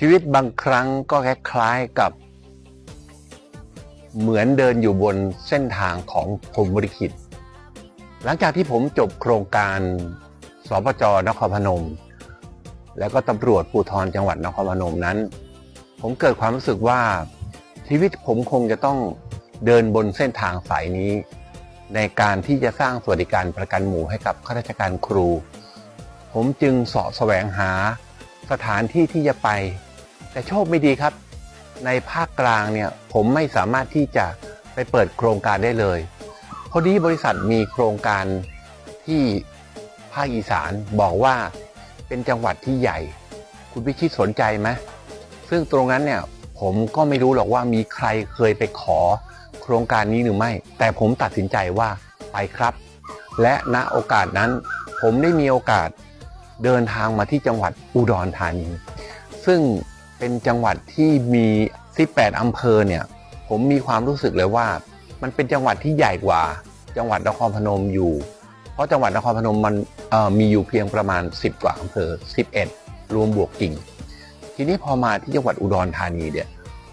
ชีวิตบางครั้งก็คล้ายๆกับ เหมือนเดินอยู่บนเส้นทางของพรมลิขิตหลังจากที่ผมจบโครงการสปจนครพนม แล้วก็ตำรวจภูธรจังหวัดนครพนมนั้น ผมเกิดความรู้สึกว่าชีวิตผมคงจะต้องเดินบนเส้นทางสายนี้ ในการที่จะสร้างสวัสดิการประกันหมู่ให้กับข้าราชการครู ผมจึงเสาะแสวงหาสถานที่ที่จะไป แต่โชคไม่ดีครับ ในภาคกลางเนี่ยผมไม่สามารถที่จะไปเปิดโครงการได้เลยพอดีบริษัทมีโครงการที่ภาคอีสานบอกว่าเป็นจังหวัดที่ใหญ่ คุณพิชิตสนใจไหมซึ่งตรงนั้นเนี่ยผมก็ไม่รู้หรอกว่ามีใครเคยไปขอโครงการนี้หรือไม่ แต่ผมตัดสินใจว่าไปครับ และณโอกาสนั้น ผมได้มีโอกาสเดินทางมาที่จังหวัดอุดรธานี ซึ่ง เป็นจังหวัดที่มี18อำเภอเนี่ย ผมมีความรู้สึกเลยว่า มันเป็นจังหวัดที่ใหญ่กว่า จังหวัดนครพนมอยู่ เพราะจังหวัดนครพนมมันมีอยู่เพียงประมาณ 10 กว่าอำเภอ 11 รวมบวกกิ่ง ทีนี้พอมาที่จังหวัดอุดรธานีเนี่ย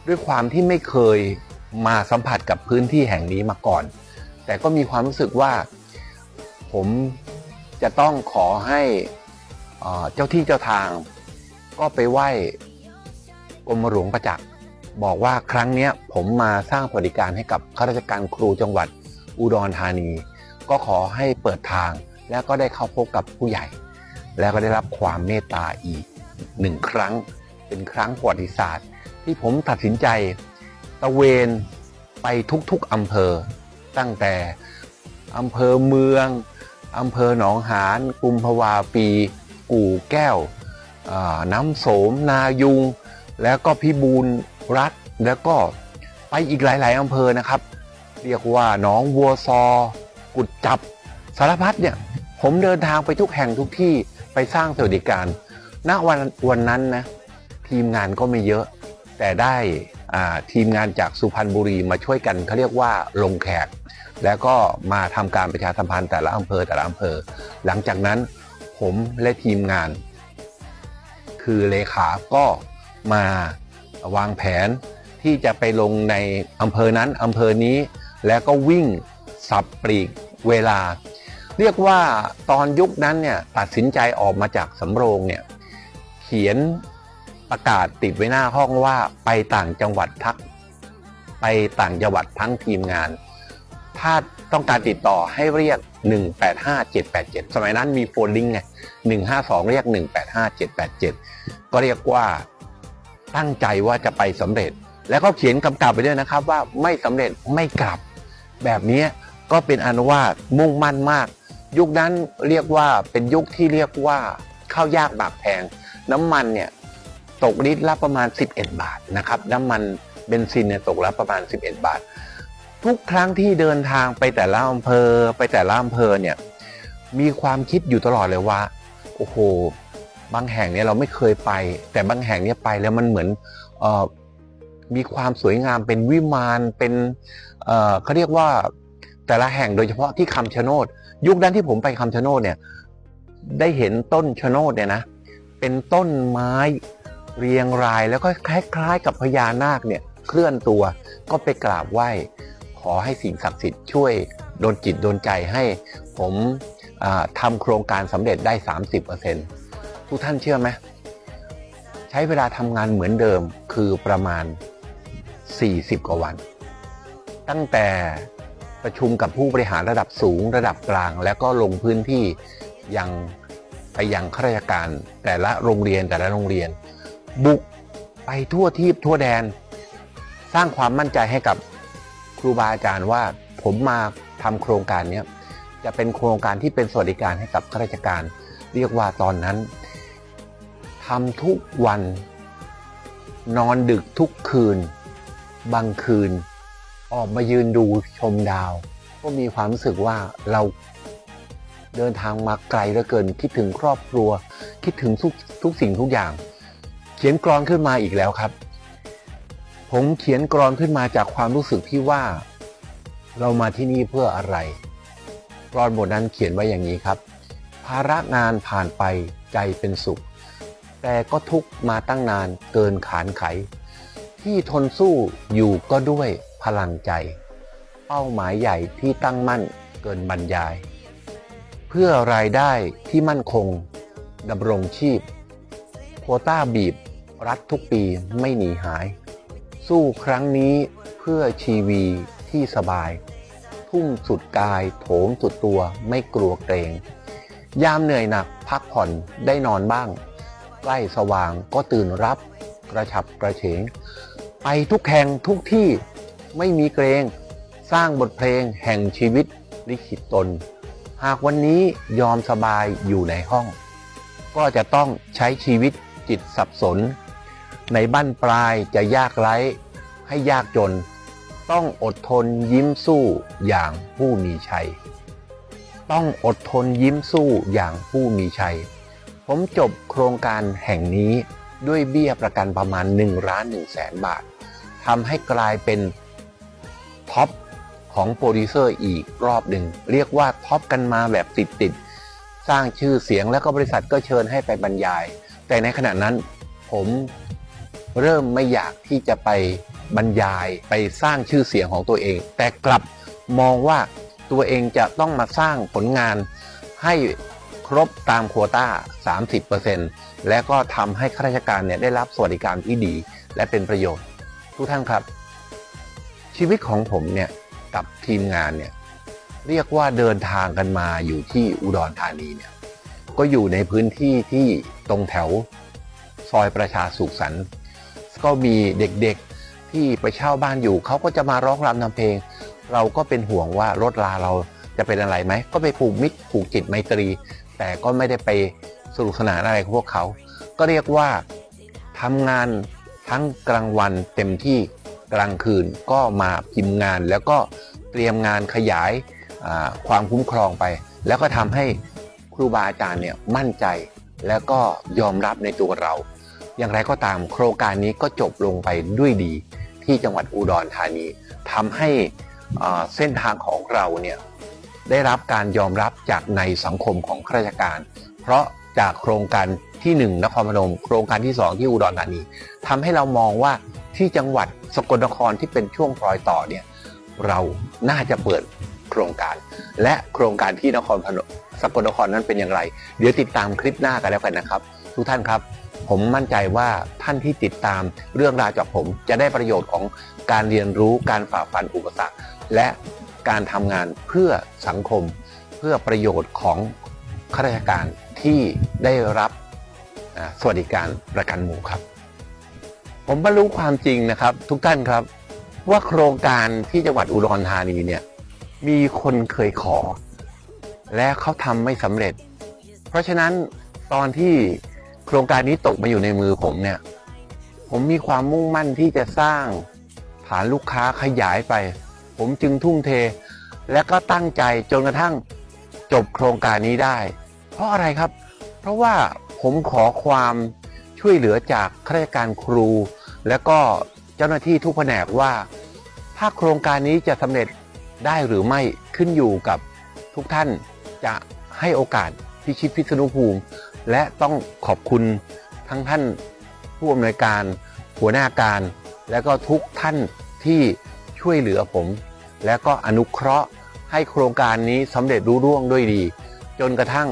ด้วยความที่ไม่เคยมาสัมผัสกับพื้นที่แห่งนี้มาก่อน แต่ก็มีความรู้สึกว่าผมจะต้องขอให้เจ้าที่เจ้าทาง ก็ไปไหว้ กรมหลวงประจักษ์บอกว่าครั้งนี้ผมมาสร้างสวัสดิการให้กับข้าราชการครูจังหวัดอุดรธานี ก็ขอให้เปิดทาง แล้วก็ได้เข้าพบกับผู้ใหญ่ แล้วก็ได้รับความเมตตาอีกหนึ่งครั้ง เป็นครั้งประวัติศาสตร์ ที่ผมตัดสินใจตะเวนไปทุกๆอำเภอ ตั้งแต่อำเภอเมืองอำเภอหนองหานกุมภาวาปี กู่แก้ว น้ำโสม นายุง แล้วก็พิบูลรัฐแล้วก็ไปอีกหลาย ๆอำเภอนะครับ เรียกว่าหนองวัวซอ กุดจับสารพัดเนี่ย ผมเดินทางไปทุกแห่งทุกที่ไปสร้างสวัสดิการ ณวันวันนั้นนะ ทีมงานก็ไม่เยอะ แต่ได้ทีมงานจากสุพรรณบุรีมาช่วยกันเขาเรียกว่าลงแขก แล้วก็มาทำการประชาสัมพันธ์แต่ละอำเภอแต่ละอำเภอ หลังจากนั้นผมและทีมงาน คือเลขาก็ มาวางแผนที่จะไปลงในอำเภอนั้นอำเภอนี้แล้วก็วิ่งสับปลีกเวลา เรียกว่าตอนยุคนั้นเนี่ยตัดสินใจออกมาจากสำโรงเนี่ยเขียนประกาศติดไว้หน้าห้องว่าไปต่างจังหวัดทัก ไปต่างจังหวัดทั้งทีมงาน ถ้าต้องการติดต่อให้เรียก 185787 สมัยนั้นมีโฟนลิงไง152 เรียก 185787 ก็เรียกว่า ตั้งใจว่าจะไปสำเร็จ แล้วก็เขียนกำกับไปด้วยนะครับว่าไม่สำเร็จไม่กลับ แบบนี้ก็เป็นอันว่ามุ่งมั่นมาก ยุคนั้นเรียกว่าเป็นยุคที่เรียกว่าข้าวยากหมากแพง น้ำมันเนี่ยตกลิตรละประมาณ 11 บาทนะครับน้ำมันเบนซินเนี่ยตกละประมาณ 11 บาท ทุกครั้งที่เดินทางไปแต่ละอำเภอไปแต่ละอำเภอเนี่ยมีความคิดอยู่ตลอดเลยว่าโอ้โห บางแห่งเนี่ยเราไม่เคยไป แต่บางแห่งเนี่ยไปแล้วมันเหมือนออมีความสวยงามเป็นวิมานเป็นเเขาเรียกว่าแต่ละแห่งโดยเฉพาะที่คำชะโนด ยุคนั้นที่ผมไปคำชะโนดเนี่ยได้เห็นต้นชะโนดเนี่ยนะเป็นต้นไม้เรียงรายแล้วก็คล้ายๆ กับพญานาคเนี่ยเคลื่อนตัวก็ไปกราบไหว้ ขอให้สิ่งศักดิ์สิทธิ์ช่วยโดนจิตโดนใจให้ผมทำโครงการสำเร็จได้ 30% ทุกท่านเชื่อไหมใช้เวลาทำงานเหมือนเดิมคือประมาณ 40 กว่าวัน ตั้งแต่ประชุมกับผู้บริหารระดับสูงระดับกลาง แล้วก็ลงพื้นที่ยังไปยังข้าราชการแต่ละโรงเรียนแต่ละโรงเรียน บุกไปทั่วทีบทั่วแดน สร้างความมั่นใจให้กับครูบาอาจารย์ว่าผมมาทำโครงการนี้จะเป็นโครงการที่เป็นสวัสดิการให้กับข้าราชการ เรียกว่าตอนนั้น ทำทุกวัน นอนดึกทุกคืน บางคืน ออกมายืนดูชมดาว ก็มีความรู้สึกว่าเราเดินทางมาไกลเหลือเกิน คิดถึงครอบครัว คิดถึงทุกทุกสิ่งทุกอย่าง เขียนกรอนขึ้นมาอีกแล้วครับ ผมเขียนกรอนขึ้นมาจากความรู้สึกที่ว่า เรามาที่นี่เพื่ออะไรกรอนบทนั้นเขียนไว้อย่างนี้ครับ ภาระงานผ่านไปใจเป็นสุข แต่ก็ทุกมาตั้งนานเกินขานไข ที่ทนสู้อยู่ก็ด้วยพลังใจ เป้าหมายใหญ่ที่ตั้งมั่นเกินบรรยาย เพื่อรายได้ที่มั่นคงดำรงชีพ โควต้าบีบรัฐทุกปีไม่หนีหาย สู้ครั้งนี้เพื่อชีวีที่สบาย ทุ่มสุดกายโถมสุดตัวไม่กลัวเกรง ยามเหนื่อยหนักพักผ่อนได้นอนบ้าง ใกล้สว่างก็ตื่นรับกระฉับกระเฉง ไปทุกแห่งทุกที่ไม่มีเกรงสร้างบทเพลงแห่งชีวิตลิขิตตน หากวันนี้ยอมสบายอยู่ในห้อง ก็จะต้องใช้ชีวิตจิตสับสน ในบ้านปลายจะยากไร้ให้ยากจน ต้องอดทนยิ้มสู้อย่างผู้มีชัย ต้องอดทนยิ้มสู้อย่างผู้มีชัย ผมจบโครงการแห่งนี้ด้วยเบี้ยประกันประมาณ1ล้าน1แสนบาททำให้กลายเป็นท็อปของโปรดิวเซอร์อีกรอบหนึ่งเรียกว่าท็อปกันมาแบบติดติดๆสร้างชื่อเสียงแล้วก็บริษัทก็เชิญให้ไปบรรยาย แต่ในขณะนั้นผมเริ่มไม่อยากที่จะไปบรรยายไปสร้างชื่อเสียงของตัวเอง แต่กลับมองว่าตัวเองจะต้องมาสร้างผลงานให้ ครบตามโควต้า 30%และก็ทำให้ข้าราชการเนี่ยได้รับสวัสดิการที่ดี และเป็นประโยชน์ ทุกท่านครับ ชีวิตของผมเนี่ยกับทีมงานเนี่ยเรียกว่าเดินทางกันมาอยู่ที่อุดรธานีเนี่ยก็อยู่ในพื้นที่ที่ตรงแถวซอยประชาสุขสันต์ก็มีเด็กๆที่ไปเช่าบ้านอยู่เขาก็จะมาร้องรำทำเพลง เราก็เป็นห่วงว่ารถลาเราจะเป็นอะไรไหม ก็ไปผูกมิตรผูกจิตไมตรี แต่ก็ไม่ได้ไปสนุกสนานอะไรกับพวกเขา ก็เรียกว่าทำงานทั้งกลางวันเต็มที่กลางคืนก็มาพิมพ์งาน แล้วก็เตรียมงานขยายความคุ้มครองไป แล้วก็ทำให้ครูบาอาจารย์เนี่ยมั่นใจแล้วก็ยอมรับในตัวเรา อย่างไรก็ตามโครงการนี้ก็จบลงไปด้วยดีที่จังหวัดอุดรธานีทำให้เส้นทางของเราเนี่ย ได้รับการยอมรับจากในสังคมของข้าราชการ เพราะจากโครงการที่ 1 นครพนม โครงการที่ 2 ที่อุดรธานีทำให้เรามองว่าที่จังหวัดสกลนครที่เป็นช่วงพลอยต่อเนี่ยเราน่าจะเปิดโครงการ และโครงการที่นครพนมสกลนครนั้นเป็นอย่างไร เดี๋ยวติดตามคลิปหน้ากันแล้วกันนะครับ ทุกท่านครับ ผมมั่นใจว่าท่านที่ติดตามเรื่องราวจากผมจะได้ประโยชน์ของการเรียนรู้การฝ่าฟันอุปสรรค และ การทำงานเพื่อสังคม เพื่อประโยชน์ของข้าราชการที่ได้รับสวัสดิการประกันหมู่ครับ ผมบรรลุความจริงนะครับ ทุกท่านครับ ว่าโครงการที่จังหวัดอุดรธานีเนี่ยมีคนเคยขอ และเขาทำไม่สำเร็จ เพราะฉะนั้นตอนที่โครงการนี้ตกมาอยู่ในมือผมเนี่ย ผมมีความมุ่งมั่นที่จะสร้างฐานลูกค้าขยายไป ผมจึงทุ่มเท และก็ตั้งใจจนกระทั่งจบโครงการนี้ได้ เพราะอะไรครับ เพราะว่าผมขอความช่วยเหลือจากข้าราชการครู และก็เจ้าหน้าที่ทุกแผนกว่า ถ้าโครงการนี้จะสำเร็จได้หรือไม่ขึ้นอยู่กับทุกท่านจะให้โอกาสพิชิตพิษณุภูมิ และต้องขอบคุณทั้งท่านผู้อำนวยการ หัวหน้าการ และก็ทุกท่านที่ ช่วยเหลือผม และก็อนุเคราะห์ให้โครงการนี้สำเร็จรุ่ร่วงด้วยดี จนกระทั่ง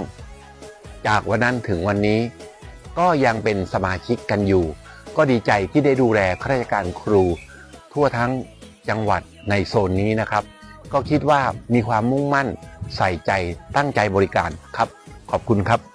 จากวันนั้นถึงวันนี้ ก็ยังเป็นสมาชิกกันอยู่ ก็ดีใจที่ได้ดูแลข้าราชการครู ทั่วทั้งจังหวัดในโซนนี้นะครับ ก็คิดว่ามีความมุ่งมั่นใส่ใจตั้งใจบริการครับ ขอบคุณครับ